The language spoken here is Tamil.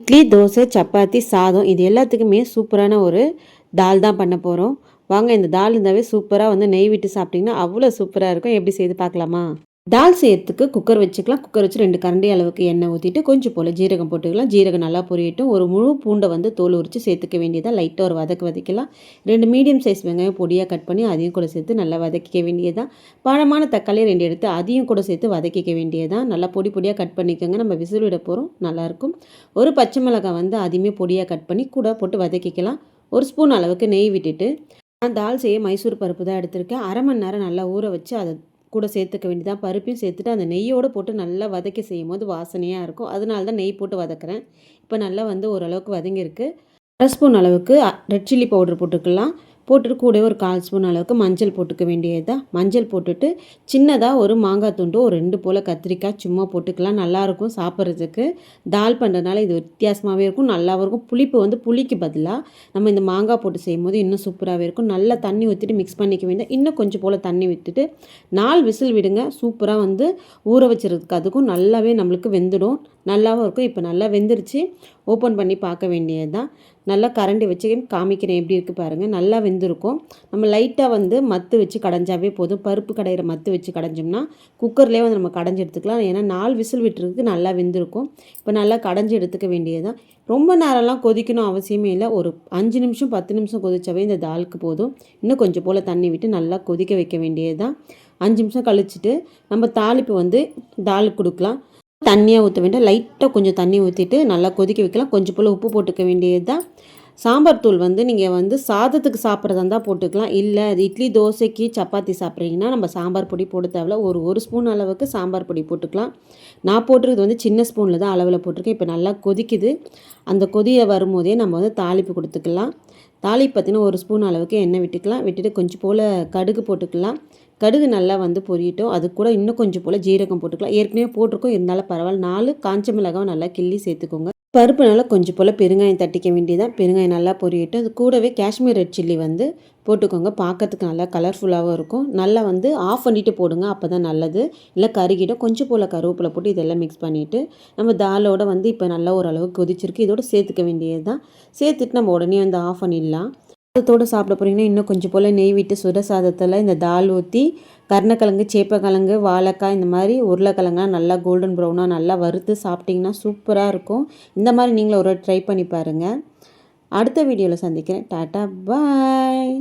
இட்லி தோசை சப்பாத்தி சாதம் இது எல்லாத்துக்குமே சூப்பரான ஒரு தால் தான் பண்ண போகிறோம் வாங்க இந்த தால் இருந்தாவே சூப்பராக வந்து நெய் விட்டு சாப்பிட்டிங்கன்னா அவ்வளோ சூப்பராக இருக்கும். எப்படி செய்து பார்க்கலாமா? தால் செய்யறதுக்கு குக்கர் வச்சுக்கலாம். குக்கர் வச்சு ரெண்டு கரண்டி அளவுக்கு எண்ணெய் ஊற்றிட்டு கொஞ்சம் போல் ஜீரகம் போட்டுக்கலாம். ஜீரகம் நல்லா பொரியட்டும். ஒரு முழு பூண்டை வந்து தோல் உரித்து சேர்த்துக்க வேண்டியதாக லைட்டாக ஒரு வதக்கு வதக்கலாம். ரெண்டு மீடியம் சைஸ் வெங்காயம் பொடியாக கட் பண்ணி அதையும் கூட சேர்த்து நல்லா வதக்கிக்க வேண்டியதான் பழமான தக்காளி ரெண்டு எடுத்து அதையும் கூட சேர்த்து வதக்கிக்க வேண்டியதான் நல்லா பொடி பொடியாக கட் பண்ணிக்கோங்க. நம்ம விசில் விட போகிறோம் நல்லாயிருக்கும் ஒரு பச்சை மிளகாய் வந்து அதையுமே பொடியாக கட் பண்ணி கூட போட்டு வதக்கிக்கலாம். ஒரு ஸ்பூன் அளவுக்கு நெய் விட்டுட்டு நான் தால் செய்ய மைசூர் பருப்பு தான் எடுத்திருக்கேன். அரை மணி நேரம் நல்லா ஊற வச்சு அதை கூட சேர்த்துக்க வேண்டியதான் பருப்பையும் சேர்த்துட்டு அந்த நெய்யோடு போட்டு நல்லா வதக்கி செய்யும் போது வாசனையாக இருக்கும். அதனால தான் நெய் போட்டு வதக்கிறேன். இப்போ நல்லா வந்து ஓரளவுக்கு வதங்கியிருக்கு. அரை ஸ்பூன் அளவுக்கு ரெட் சில்லி பவுடர் போட்டுக்கலாம். போட்டுட்டு கூட ஒரு கால் ஸ்பூன் அளவுக்கு மஞ்சள் போட்டுக்க வேண்டியது தான் மஞ்சள் போட்டுட்டு சின்னதாக ஒரு மாங்காய் துண்டு ஒரு ரெண்டு போல் கத்திரிக்காய் சும்மா போட்டுக்கலாம். நல்லாயிருக்கும் சாப்பிட்றதுக்கு. தால் பண்ணுறதுனால இது வித்தியாசமாகவே இருக்கும். நல்லாவும் இருக்கும். புளிப்பு வந்து புளிக்கு பதிலாக நம்ம இந்த மாங்காய் போட்டு செய்யும் போது இன்னும் சூப்பராகவே இருக்கும். நல்லா தண்ணி ஊற்றிட்டு மிக்ஸ் பண்ணிக்க வேண்டிய இன்னும் கொஞ்சம் போல் தண்ணி விட்டுட்டு நாலு விசில் விடுங்க. சூப்பராக வந்து ஊற வச்சுறதுக்கு அதுக்கும் நல்லாவே நம்மளுக்கு வெந்துடும். நல்லாவும் இருக்கும். இப்போ நல்லா வெந்துருச்சு. ஓப்பன் பண்ணி பார்க்க வேண்டியது தான் நல்லா கரண்டி வச்சு காமிக்கிறேன். எப்படி இருக்குது பாருங்கள் நல்லா வெந்திருக்கும். நம்ம லைட்டாக வந்து மத்து வச்சு கடைஞ்சாவே போதும். பருப்பு கடையிற மத்து வச்சு கடைஞ்சோம்னா குக்கர்லேயே வந்து நம்ம கடைஞ்சி எடுத்துக்கலாம். ஏன்னா நாலு விசில் விட்டுறதுக்கு நல்லா வெந்திருக்கும். இப்போ நல்லா கடைஞ்சி எடுத்துக்க வேண்டியது தான் ரொம்ப நேரம்லாம் கொதிக்கணும் அவசியமே இல்லை. ஒரு அஞ்சு நிமிஷம் பத்து நிமிஷம் கொதிச்சாவே இந்த தாலுக்கு போதும். இன்னும் கொஞ்சம் போல் தண்ணி விட்டு நல்லா கொதிக்க வைக்க வேண்டியது தான் அஞ்சு நிமிஷம் கழிச்சிட்டு நம்ம தாளிப்பு வந்து தாலுக்கு கொடுக்கலாம். தண்ணியாக ஊற்ற வேண்டாம். லைட்டாக கொஞ்சம் தண்ணி ஊற்றிட்டு நல்லா கொதிக்க வைக்கலாம். கொஞ்சம் போல் உப்பு போட்டுக்க வேண்டியது தான் சாம்பார் தூள் வந்து நீங்கள் வந்து சாதத்துக்கு சாப்பிட்றதா இருந்தால் போட்டுக்கலாம். இல்லை அது இட்லி தோசைக்கு சப்பாத்தி சாப்பிட்றீங்கன்னா நம்ம சாம்பார் பொடி போட தேவையில்ல. ஒரு ஒரு ஸ்பூன் அளவுக்கு சாம்பார் பொடி போட்டுக்கலாம். நான் போட்டுருக்கிறது வந்து சின்ன ஸ்பூனில் தான் அளவில் போட்டிருக்கேன். இப்போ நல்லா கொதிக்குது. அந்த கொதியை வரும்போதே நம்ம வந்து தாளிப்பு கொடுத்துக்கலாம். தாளிப்பு பார்த்திங்கன்னா ஒரு ஸ்பூன் அளவுக்கு எண்ணெய் விட்டுக்கலாம். விட்டுட்டு கொஞ்சம் போல் கடுகு போட்டுக்கலாம். கடுகு நல்லா வந்து பொரியட்டும். அது கூட இன்னும் கொஞ்சம் போல் ஜீரகம் போட்டுக்கலாம். ஏற்கனவே போட்டிருக்கோம். இருந்தாலும் பரவாயில்ல. நாலு காஞ்ச மிளகாவும் நல்லா கிள்ளி சேர்த்துக்கோங்க. பருப்பு நல்லா கொஞ்சம் போல் பெருங்காயம் தட்டிக்க வேண்டியதான் பெருங்காயம் நல்லா பொரியட்டும் அது கூடவே காஷ்மீர் ரெட் சில்லி வந்து போட்டுக்கோங்க. பார்க்கறதுக்கு நல்லா கலர்ஃபுல்லாகவும் இருக்கும். நல்லா வந்து ஆஃப் பண்ணிவிட்டு போடுங்க அப்போ தான் நல்லது. இல்லை கருகிடும். கொஞ்சம் போல் கருவேப்பிலை போட்டு இதெல்லாம் மிக்ஸ் பண்ணிவிட்டு நம்ம தாலோட வந்து இப்போ நல்லா ஓரளவுக்கு கொதிச்சிருக்கு. இதோட சேர்த்துக்க வேண்டியது தான் சேர்த்துட்டு நம்ம உடனே வந்து ஆஃப் பண்ணிடலாம். சாதத்தோடு சாப்பிட போகிறீங்கன்னா இன்னும் கொஞ்சம் போல் நெய் விட்டு சுட சாதத்தில் இந்த தால் ஊற்றி கருணக்கிழங்கு சேப்பக்கிழங்கு வாழைக்காய் இந்த மாதிரி உருளைக்கிழங்குலாம் நல்லா கோல்டன் ப்ரௌனாக நல்லா வறுத்து சாப்பிட்டிங்கன்னா சூப்பராக இருக்கும். இந்த மாதிரி நீங்களும் ஒரு ட்ரை பண்ணி பாருங்கள் அடுத்த வீடியோவில் சந்திக்கிறேன். Tata bye.